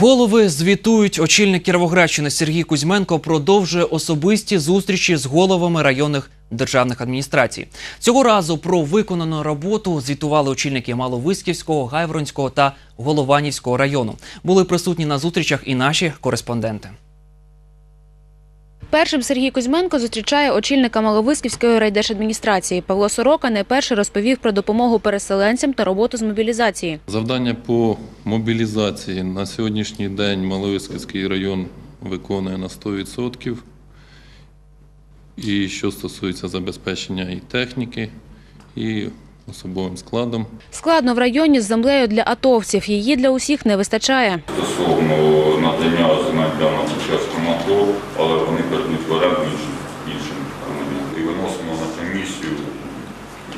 Голови звітують. Очільник Кіровоградщини Сергій Кузьменко продовжує особисті зустрічі з головами районних державних адміністрацій. Цього разу про виконану роботу звітували очільники Маловиськівського, Гайвронського та Голованівського району. Були присутні на зустрічах і наші кореспонденти. Першим Сергій Кузьменко зустрічає очільника Маловиськівської райдержадміністрації. Павло Сорока найперше розповів про допомогу переселенцям та роботу з мобілізації. Завдання по мобілізації на сьогоднішній день Маловиський район виконує на 100%. І що стосується забезпечення і техніки, і особовим складом. Складно в районі з землею для атовців. Її для усіх не вистачає. стосовно надання АТО, але вони передають в оренду іншим, іншим громадянам. І виносимо на комісію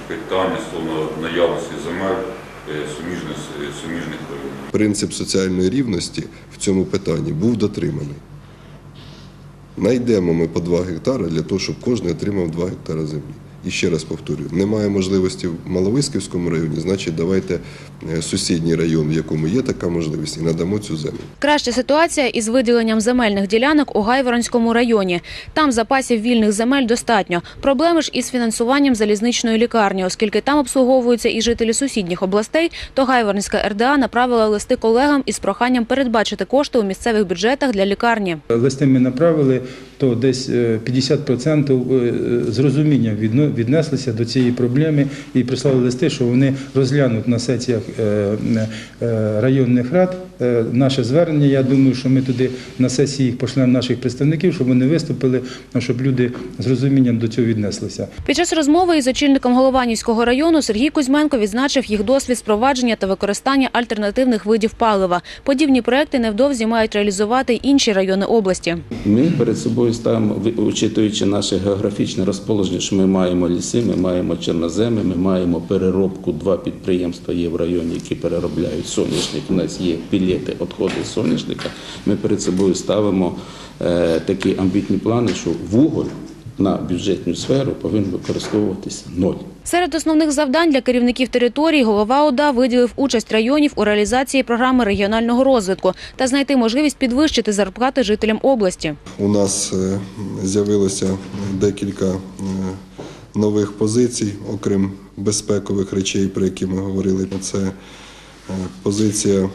питання стосовно наявності земель е, суміжних, суміжних районів. принцип соціальної рівності в цьому питанні був дотриманий. Найдемо ми по 2 гектари для того, щоб кожен отримав 2 гектари землі. І ще раз повторюю, немає можливості в Маловиськівському районі, значить давайте е, сусідній район, в якому є така можливість, і надамо цю землю. Краща ситуація із виділенням земельних ділянок у Гайворонському районі. Там запасів вільних земель достатньо. Проблеми ж із фінансуванням залізничної лікарні, оскільки там обслуговуються і жителі сусідніх областей, то Гайворонська РДА направила листи колегам із проханням передбачити кошти у місцевих бюджетах для лікарні. Листи ми направили, то десь е, 50% е, з розумінням віднеслися до цієї проблеми і прислали листи, що вони розглянуть на сесіях е, е, районних рад е, наше звернення. Я думаю, що ми туди на сесії їх пошлемо наших представників, щоб вони виступили, ну, щоб люди з розумінням до цього віднеслися. Під час розмови із очільником Голованівського району Сергій Кузьменко відзначив їх досвід спровадження та використання альтернативних видів палива. Подібні проекти невдовзі мають реалізувати й інші райони області. Ми перед собою ставимо, ви- учитуючи наше географічне розположення, що ми маємо ліси, ми маємо чорноземи, ми маємо переробку. Два підприємства є в районі, які переробляють соняшник. У нас є пілети, відходи з соняшника. Ми перед собою ставимо е, такі амбітні плани, що вуголь на бюджетну сферу повинен використовуватися ноль. Серед основних завдань для керівників територій голова ОДА виділив участь районів у реалізації програми регіонального розвитку та знайти можливість підвищити зарплати жителям області. У нас е, з'явилося декілька е, нових позицій, окрім безпекових речей, про які ми говорили. Це позиція е,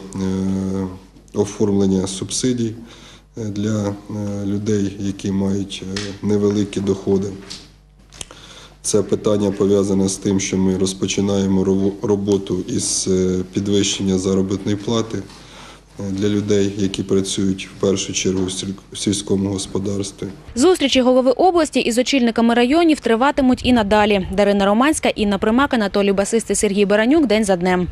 оформлення субсидій е, для е, людей, які мають е, невеликі доходи. Це питання пов'язане з тим, що ми розпочинаємо роботу із е, підвищення заробітної плати е, для людей, які працюють в першу чергу в сільському господарстві. Зустрічі голови області із очільниками районів триватимуть і надалі. Дарина Романська, Інна Примак, Анатолій Басист і Сергій Баранюк. День за днем.